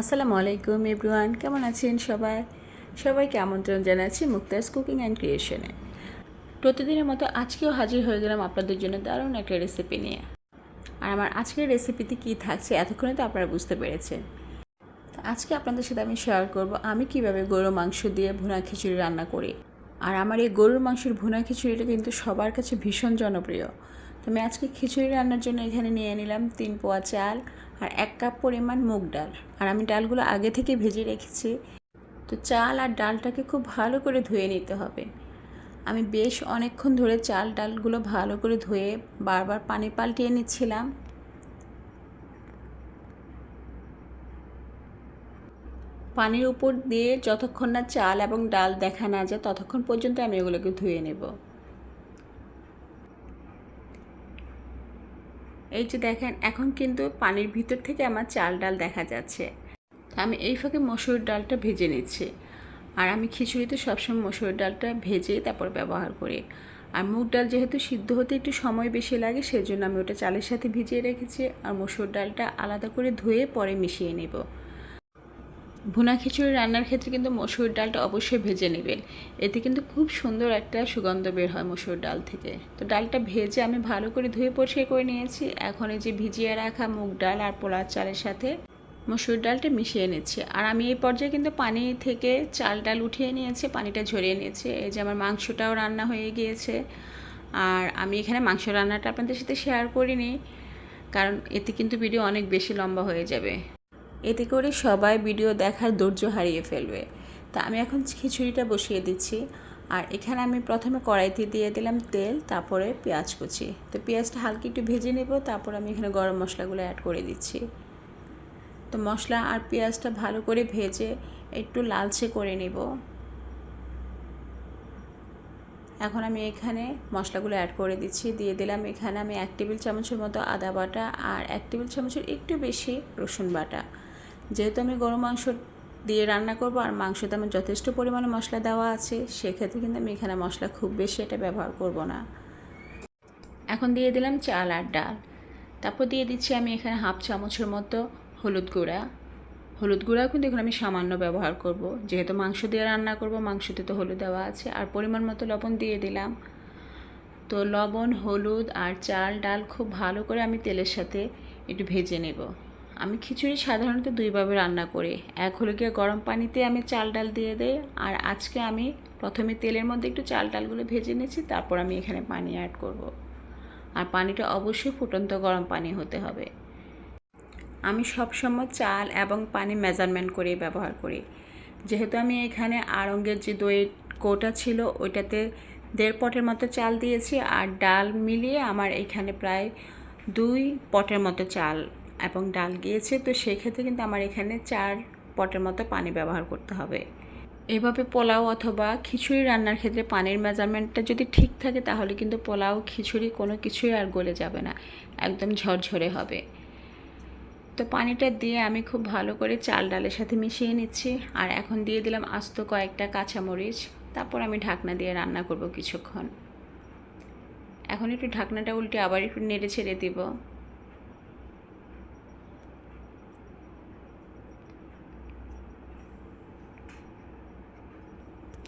আসসালামু আলাইকুম এভরিওয়ান, কেমন আছেন সবাই? সবাইকে আমন্ত্রণ জানাচ্ছি মুক্তাস কুকিং অ্যান্ড ক্রিয়েশনে। প্রতিদিনের মতো আজকেও হাজির হয়ে গেলাম আপনাদের জন্য দারুণ একটা রেসিপি নিয়ে। আর আমার আজকের রেসিপিতে কী থাকছে এতক্ষণে তো আপনারা বুঝতে পেরেছেন। আজকে আপনাদের সাথে আমি শেয়ার করব আমি কীভাবে গরুর মাংস দিয়ে ভুনা খিচুড়ি রান্না করি। আর আমার এই গরুর মাংসের ভুনা খিচুড়িটা কিন্তু সবার কাছে ভীষণ জনপ্রিয়। তো আমি আজকে খিচুড়ি রান্নার জন্য এখানে নিয়ে নিলাম তিন পোয়া চাল আর এক কাপ পরিমাণ মুগ ডাল। আর আমি ডালগুলো আগে থেকে ভেজে রেখেছি। তো চাল আর ডালটাকে খুব ভালো করে ধুয়ে নিতে হবে। আমি বেশ অনেকক্ষণ ধরে চাল ডালগুলো ভালো করে ধুয়ে বারবার পানি পাল্টিয়ে নিচ্ছিলাম। পানির উপর দিয়ে যতক্ষণ না চাল এবং ডাল দেখা না যায়, ততক্ষণ পর্যন্ত আমি এগুলোকে ধুয়ে নেব। এই যে দেখেন, এখন কিন্তু পানির ভিতর থেকে আমার চাল ডাল দেখা যাচ্ছে। আমি এই ফাঁকে মসুর ডালটা ভেজে নিচ্ছি। আর আমি খিচুড়িতে সবসময় মসুর ডালটা ভেজে তারপর ব্যবহার করি। আর মুগ ডাল যেহেতু সিদ্ধ হতে একটু সময় বেশি লাগে, সেজন্য আমি ওটা চালের সাথে ভিজিয়ে রেখেছি। আর মসুর ডালটা আলাদা করে ধুয়ে পরে মিশিয়ে নেব। ভুনা খিচুড়ি রান্নার ক্ষেত্রে কিন্তু মসুর ডালটা অবশ্যই ভেজে নেবেন। এতে কিন্তু খুব সুন্দর একটা সুগন্ধ বের হয় মসুর ডাল থেকে। তো ডালটা ভেজে আমি ভালো করে ধুয়ে পরিষ্কার করে নিয়েছি। এখন এই যে ভিজিয়ে রাখা মুগ ডাল আর পোলার চালের সাথে মসুর ডালটা মিশিয়ে নিচ্ছি। আর আমি এই পর্যায়ে কিন্তু পানি থেকে চাল ডাল উঠিয়ে নিয়েছি, পানিটা ঝরিয়ে নিয়েছি। এই যে আমার মাংসটাও রান্না হয়ে গিয়েছে। আর আমি এখানে মাংস রান্নাটা আপনাদের সাথে শেয়ার করিনি, কারণ এতে কিন্তু ভিডিও অনেক বেশি লম্বা হয়ে যাবে। এতে করে সবাই ভিডিও দেখার ধৈর্য হারিয়ে ফেলবে। তা আমি এখন খিচুড়িটা বসিয়ে দিচ্ছি। আর এখানে আমি প্রথমে কড়াইতে দিয়ে দিলাম তেল, তারপরে পেঁয়াজ কুচি। তো পেঁয়াজটা হালকা একটু ভেজে নেব, তারপর আমি এখানে গরম মশলাগুলো অ্যাড করে দিচ্ছি। তো মশলা আর পেঁয়াজটা ভালো করে ভেজে একটু লালচে করে নেব। এখন আমি এখানে মশলাগুলো অ্যাড করে দিচ্ছি। দিয়ে দিলাম এখানে আমি এক টেবিল চামচের মতো আদা বাটা আর এক টেবিল চামচের একটু বেশি রসুন বাটা। যেহেতু আমি গরু মাংস দিয়ে রান্না করব আর মাংসতে আমার যথেষ্ট পরিমাণে মশলা দেওয়া আছে, সেক্ষেত্রে কিন্তু আমি এখানে মশলা খুব বেশি এটা ব্যবহার করব না। এখন দিয়ে দিলাম চাল আর ডাল। তারপর দিয়ে দিচ্ছি আমি এখানে হাফ চামচের মতো হলুদ গুঁড়া। হলুদ গুঁড়াও কিন্তু এখন আমি সামান্য ব্যবহার করব। যেহেতু মাংস দিয়ে রান্না করব, মাংসতে তো হলুদ দেওয়া আছে। আর পরিমাণ মতো লবণ দিয়ে দিলাম। তো লবণ, হলুদ আর চাল, ডাল খুব ভালো করে আমি তেলের সাথে একটু ভেজে নেব। আমি খিচুড়ি সাধারণত দুইভাবে রান্না করি। এক হলো গিয়ে গরম পানিতে আমি চাল ডাল দিয়ে দেই, আর আজকে আমি প্রথমে তেলের মধ্যে একটু চাল ডালগুলো ভেজে নিয়েছি, তারপর আমি এখানে পানি অ্যাড করব। আর পানিটা অবশ্যই ফুটন্ত গরম পানি হতে হবে। আমি সবসময় চাল এবং পানি মেজারমেন্ট করে ব্যবহার করি। যেহেতু আমি এখানে আড়ঙ্গের যে দই কোটা ছিল, ওইটাতে দেড় পটের মতো চাল দিয়েছি, আর ডাল মিলিয়ে আমার এখানে প্রায় দুই পটের মতো চাল এবং ডাল গিয়েছে, তো সেক্ষেত্রে কিন্তু আমার এখানে চার পটের মতো পানি ব্যবহার করতে হবে। এভাবে পোলাও অথবা খিচুড়ি রান্নার ক্ষেত্রে পানির মেজারমেন্টটা যদি ঠিক থাকে, তাহলে কিন্তু পোলাও, খিচুড়ি কোনো কিছুই আর গলে যাবে না, একদম ঝরঝরে হবে। তো পানিটা দিয়ে আমি খুব ভালো করে চাল ডালের সাথে মিশিয়ে নিচ্ছি, আর এখন দিয়ে দিলাম আস্ত কয়েকটা কাঁচামরিচ, তারপর আমি ঢাকনা দিয়ে রান্না করব কিছুক্ষণ। এখন একটু ঢাকনাটা উল্টে আবার একটু নেড়ে ছেড়ে দিব।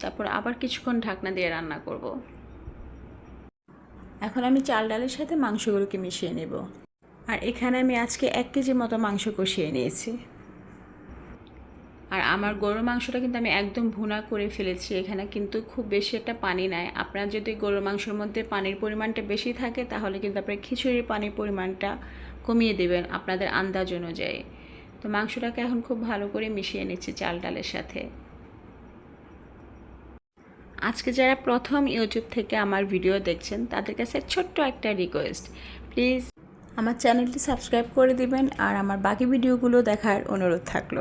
তারপর আবার কিছুক্ষণ ঢাকনা দিয়ে রান্না করব। এখন আমি চাল ডালের সাথে মাংসগুলোকে মিশিয়ে নেব। আর এখানে আমি আজকে এক কেজি মতো মাংস কষিয়ে নিয়েছি। আর আমার গরুর মাংসটা কিন্তু আমি একদম ভুনা করে ফেলেছি। এখানে কিন্তু খুব বেশি একটা পানি নাই। আপনার যদি গরুর মাংসের মধ্যে পানির পরিমাণটা বেশি থাকে তাহলে কিন্তু আপনার খিচুড়ির পানির পরিমাণটা কমিয়ে দেবেন আপনাদের আন্দাজ অনুযায়ী। তো মাংসটাকে এখন খুব ভালো করে মিশিয়ে নিচ্ছি চাল ডালের সাথে। আজকে যারা প্রথম ইউটিউব থেকে আমার ভিডিও দেখছেন, তাদের কাছে ছোট্ট একটা রিকোয়েস্ট প্লিজ আমার চ্যানেলটি সাবস্ক্রাইব করে দিবেন আর আমার বাকি ভিডিওগুলো দেখার অনুরোধ থাকল।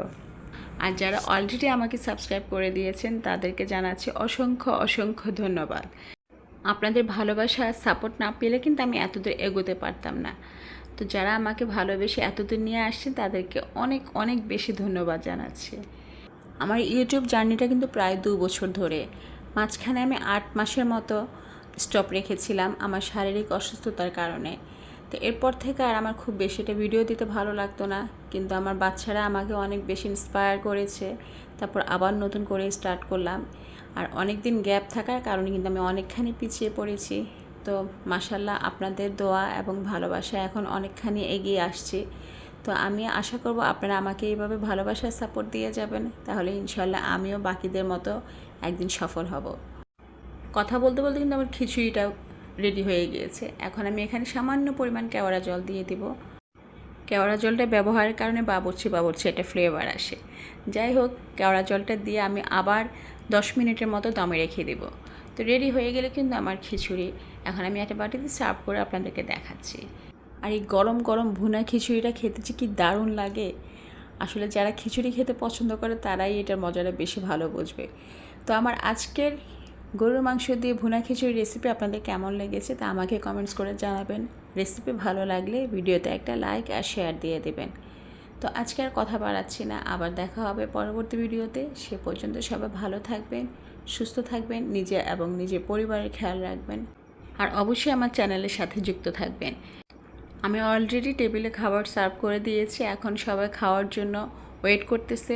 আর যারা অলরেডি আমাকে সাবস্ক্রাইব করে দিয়েছেন, তাদেরকে জানাচ্ছি অসংখ্য অসংখ্য ধন্যবাদ। আপনাদের ভালোবাসা সাপোর্ট না পেলে কিন্তু আমি এতদূর এগোতে পারতাম না। তো যারা আমাকে ভালোবেসে এতদূর নিয়ে আসছে তাদেরকে অনেক অনেক বেশি ধন্যবাদ জানাচ্ছি। আমার ইউটিউব জার্নিটা কিন্তু প্রায় দু বছর ধরে। মাঝখানে আমি আট মাসের মতো স্টপ রেখেছিলাম আমার শারীরিক অসুস্থতার কারণে। তো এরপর থেকে আর আমার খুব বেশি এটা ভিডিও দিতে ভালো লাগতো না। কিন্তু আমার বাচ্চারা আমাকে অনেক বেশি ইন্সপায়ার করেছে। তারপর আবার নতুন করে স্টার্ট করলাম। আর অনেক দিন গ্যাপ থাকার কারণে কিন্তু আমি অনেকখানি পিছিয়ে পড়েছি। তো মাসাল্লাহ আপনাদের দোয়া এবং ভালোবাসা এখন অনেকখানি এগিয়ে আসছি। তো আমি আশা করব আপনারা আমাকে এইভাবে ভালোবাসার সাপোর্ট দিয়ে যাবেন। তাহলে ইনশাল্লাহ আমিও বাকিদের মতো একদিন সফল হব। কথা বলতে বলতে কিন্তু আমার খিচুড়িটাও রেডি হয়ে গিয়েছে। এখন আমি এখানে সামান্য পরিমাণ কেওড়া জল দিয়ে দিব। কেওড়া জলটা ব্যবহারের কারণে বাবরছি বাবরছি একটা ফ্লেভার আসে। যাই হোক, কেওড়া জলটা দিয়ে আমি আবার দশ মিনিটের মতো দমে রেখে দেব। তো রেডি হয়ে গেলে কিন্তু আমার খিচুড়ি। এখন আমি একটা বাটিতে সার্ভ করে আপনাদেরকে দেখাচ্ছি। আর এই গরম গরম ভুনা খিচুড়িটা খেতে যে কি দারুণ লাগে। আসলে যারা খিচুড়ি খেতে পছন্দ করে তারাই এটার মজাটা বেশি ভালো বুঝবে। তো আমার আজকের গরুর মাংস দিয়ে ভুনা খিচুড়ি রেসিপি আপনাদের কেমন লেগেছে তা আমাকে কমেন্টস করে জানাবেন। রেসিপি ভালো লাগলে ভিডিওতে একটা লাইক আর শেয়ার দিয়ে দেবেন। তো আজকে আর কথা বাড়াচ্ছি না, আবার দেখা হবে পরবর্তী ভিডিওতে। সে পর্যন্ত সবাই ভালো থাকবেন, সুস্থ থাকবেন নিজে এবং নিজের পরিবারের খেয়াল রাখবেন, আর অবশ্যই আমার চ্যানেলের সাথে যুক্ত থাকবেন। আমি অলরেডি টেবিলে খাবার সার্ভ করে দিয়েছি, এখন সবাই খাওয়ার জন্য ওয়েট করতেছে।